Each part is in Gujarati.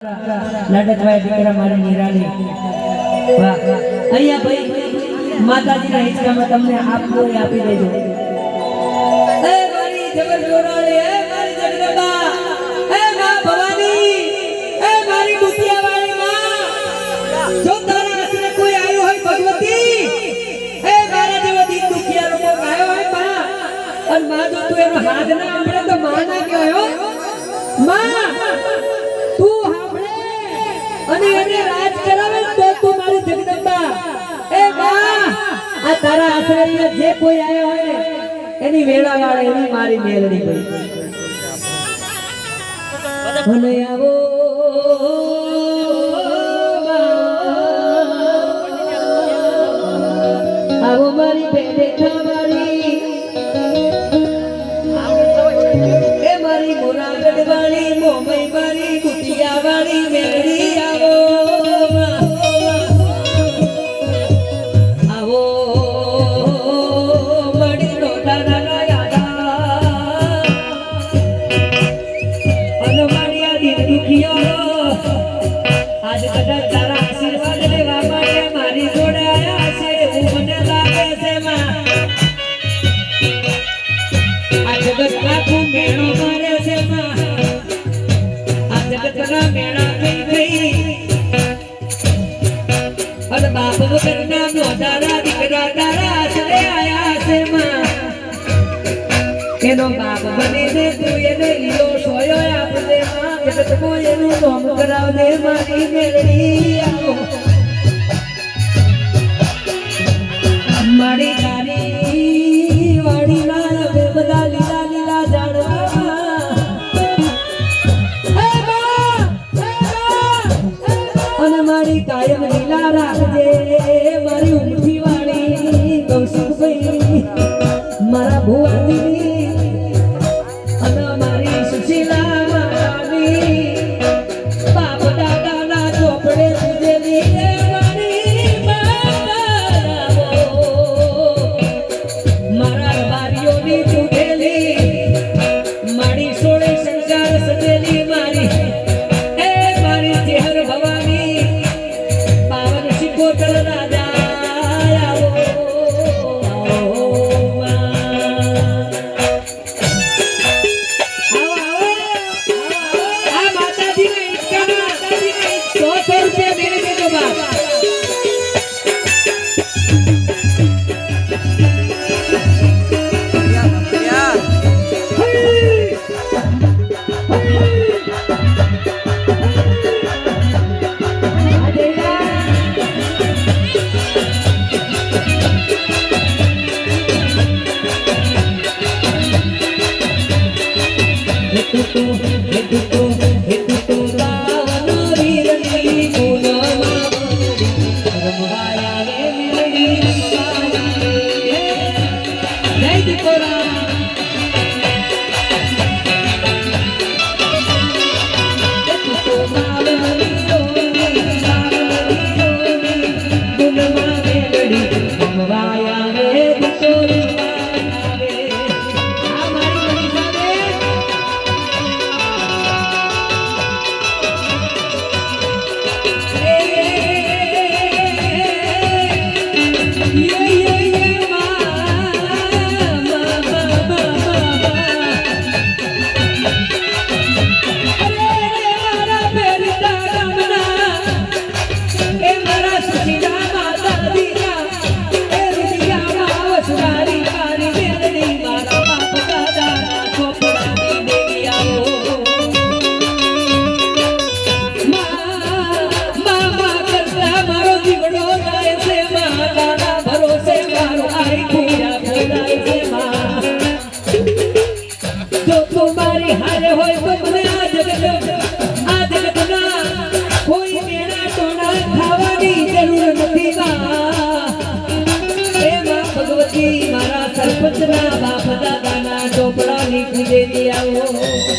લાડકભાઈ દીકરા મારી નિરાલી. વાહ અહીંયા ભાઈ, માતાજીના હિંચકામાં તમને આપવું આપી દેજો. માં જો કોઈ આવ્યો હોય તું એનો હાથ ના સાંભળે તો માં ના કહેવાયમાં અને એને રાજ કરાવે તો તું મારી જગદંબા. એ બા, આ તારા આશરે અહીંયા જે કોઈ આવ્યો હોય, એની વેળા વાળે એની મારી મેલડી પડી ભલે આવો આવો મારી બેને ખાવાળી એનો બાપ એને લીલો સોયો આપજે માં કરાવજે મારી મેળવી આવો. લીલા લીલા બા! અને મારી કાયમ લીલા રાખજે, મારી ઉમઠી વાળી કૌશિકભાઈ મારા ભુવાજી seria é o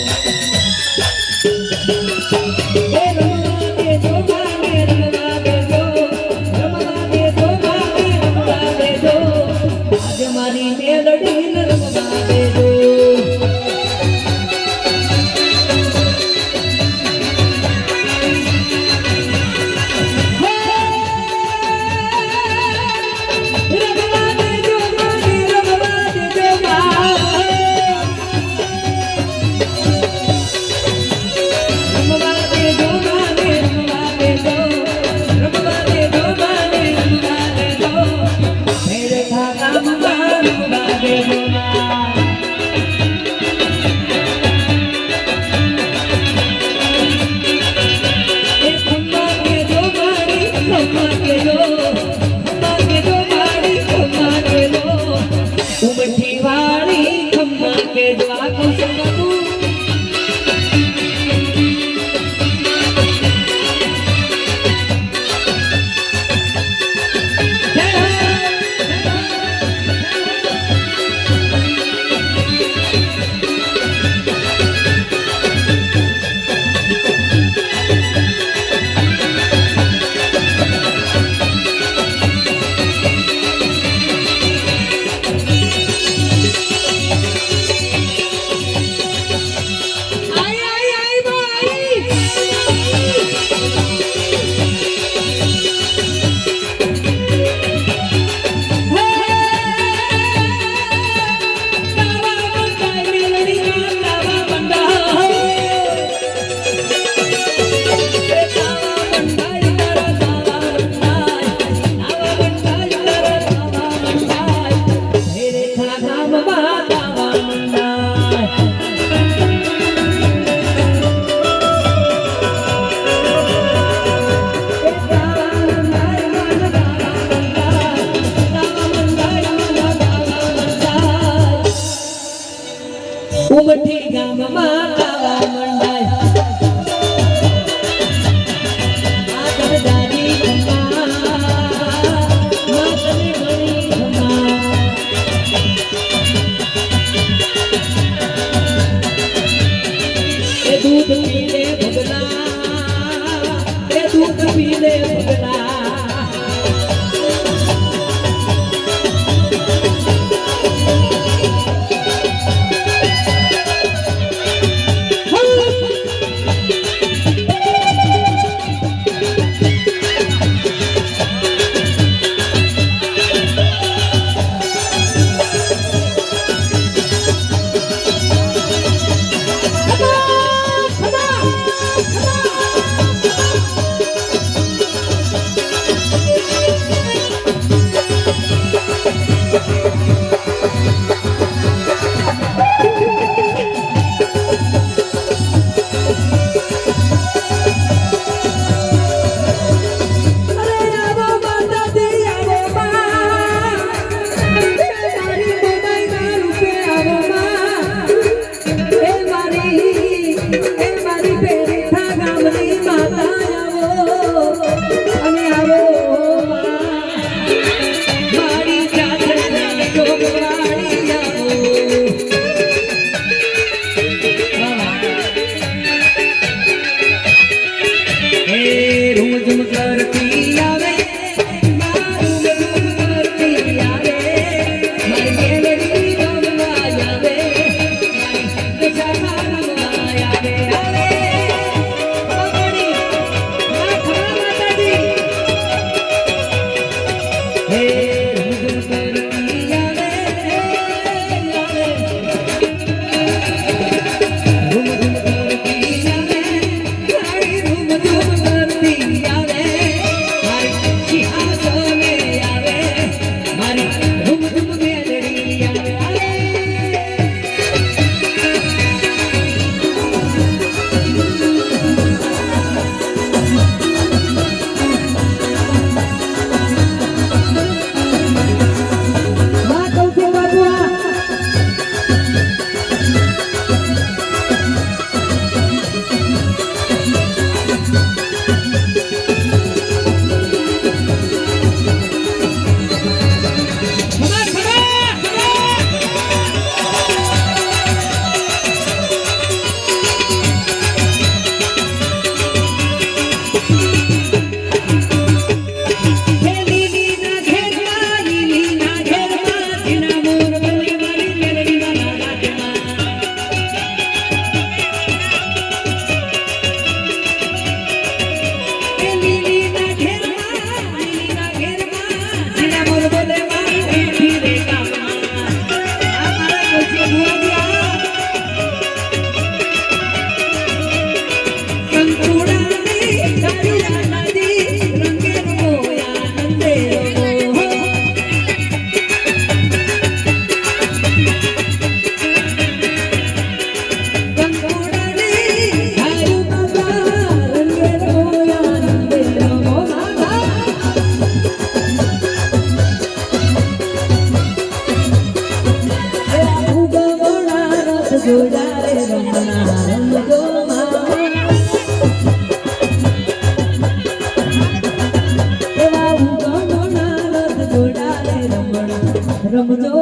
Ramadan.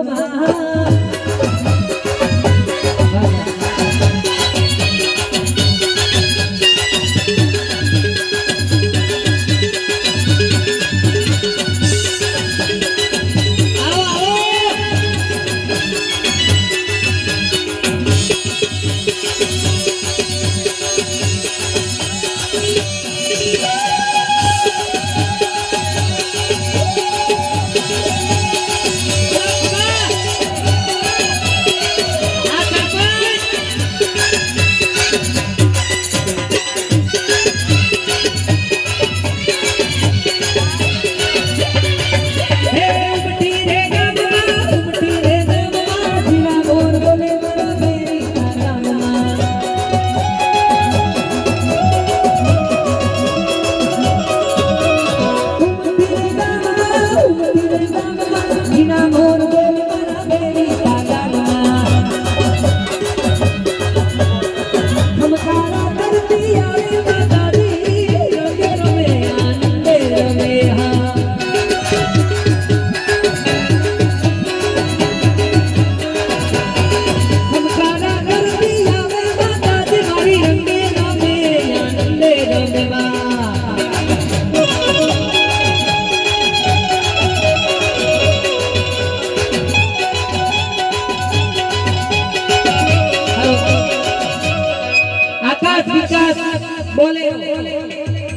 Vikas Bolero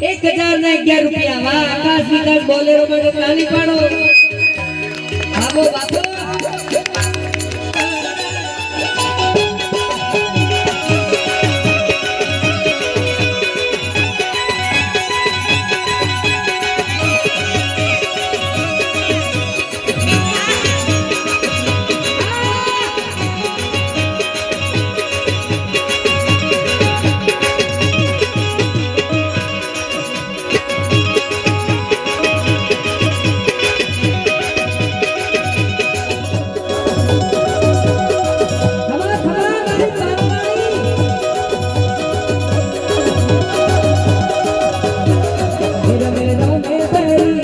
એક હજાર ને અગિયાર રૂપિયા. વાહ આકાશ વિકાસ બોલે માટે તાલી પાડો. બાબો બાબો